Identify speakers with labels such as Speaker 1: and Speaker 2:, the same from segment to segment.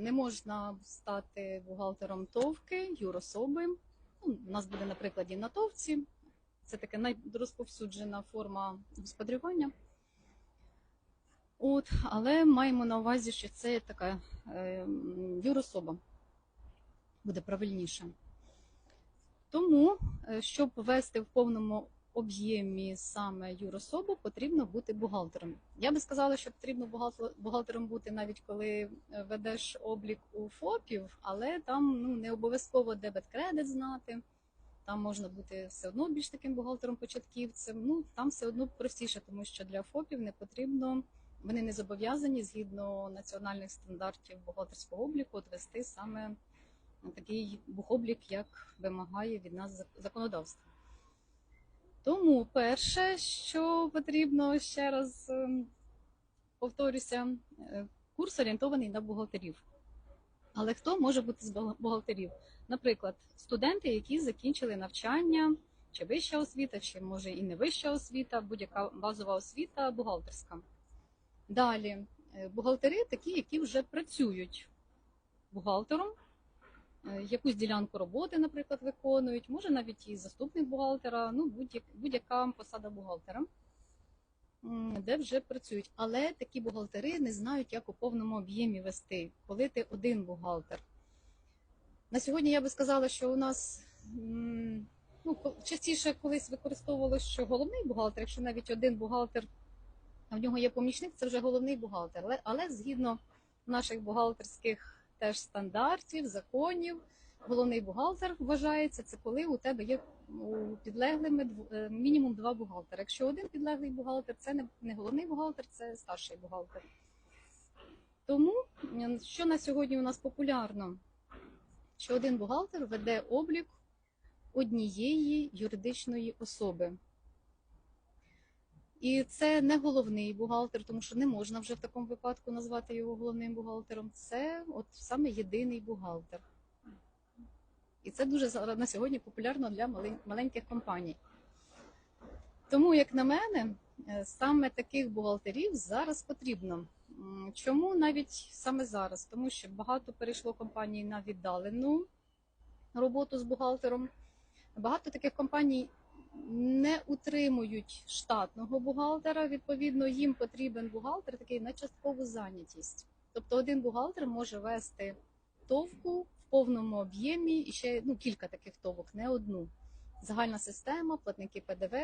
Speaker 1: Не можна стати бухгалтером товки, юрособи. Ну, у нас буде на прикладі на товці. Це така найрозповсюджена форма господарювання. От, але маємо на увазі, що це така е, юрособа. Буде правильніше. Тому, е, щоб вести в повному об'ємі саме юрособу, потрібно бути бухгалтером. Я би сказала, що потрібно бухгалтер- бухгалтером бути навіть коли е, ведеш облік у ФОПів, але там ну, не обов'язково дебет-кредит знати. Там можна бути все одно більш таким бухгалтером-початківцем. Ну там все одно простіше, тому що для ФОПів не потрібно, вони не зобов'язані згідно національних стандартів бухгалтерського обліку вести саме такий бухоблік, як вимагає від нас зак- законодавство. Тому перше, що потрібно ще раз ем, повторюся, е, курс орієнтований на бухгалтерів. Але хто може бути з бухгалтерів? Наприклад, студенти, які закінчили навчання, чи вища освіта, чи може і не вища освіта, будь-яка базова освіта бухгалтерська. Далі, е, бухгалтери такі, які вже працюють бухгалтером, якусь ділянку роботи, наприклад, виконують, може навіть і заступник бухгалтера, ну будь-як- будь-яка посада бухгалтера, де вже працюють. Але такі бухгалтери не знають, як у повному об'ємі вести, коли ти один бухгалтер. На сьогодні я би сказала, що у нас ну, частіше колись використовувалося, що головний бухгалтер, якщо навіть один бухгалтер, а в нього є помічник, це вже головний бухгалтер. Але, але згідно наших бухгалтерських теж стандартів, законів, головний бухгалтер вважається це коли у тебе є підлеглими е, мінімум два бухгалтери. Якщо один підлеглий бухгалтер, це не головний бухгалтер, це старший бухгалтер. Тому що на сьогодні у нас популярно? Що один бухгалтер веде облік однієї юридичної особи. І це не головний бухгалтер, тому що не можна вже в такому випадку назвати його головним бухгалтером. Це от саме єдиний бухгалтер. І це дуже на сьогодні популярно для маленьких компаній. Тому, як на мене, е, саме таких бухгалтерів зараз потрібно. Чому навіть саме зараз? Тому що багато перейшло компаній на віддалену роботу з бухгалтером. Багато таких компаній не утримують штатного бухгалтера. Відповідно, їм потрібен бухгалтер такий на часткову зайнятість. Тобто один бухгалтер може вести товку в повному об'ємі і ще ну, кілька таких товок, не одну. Загальна система, платники ПДВ,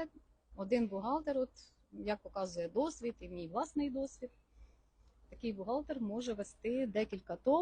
Speaker 1: один бухгалтер, от як показує досвід і мій власний досвід. Такий бухгалтер може вести декілька товк.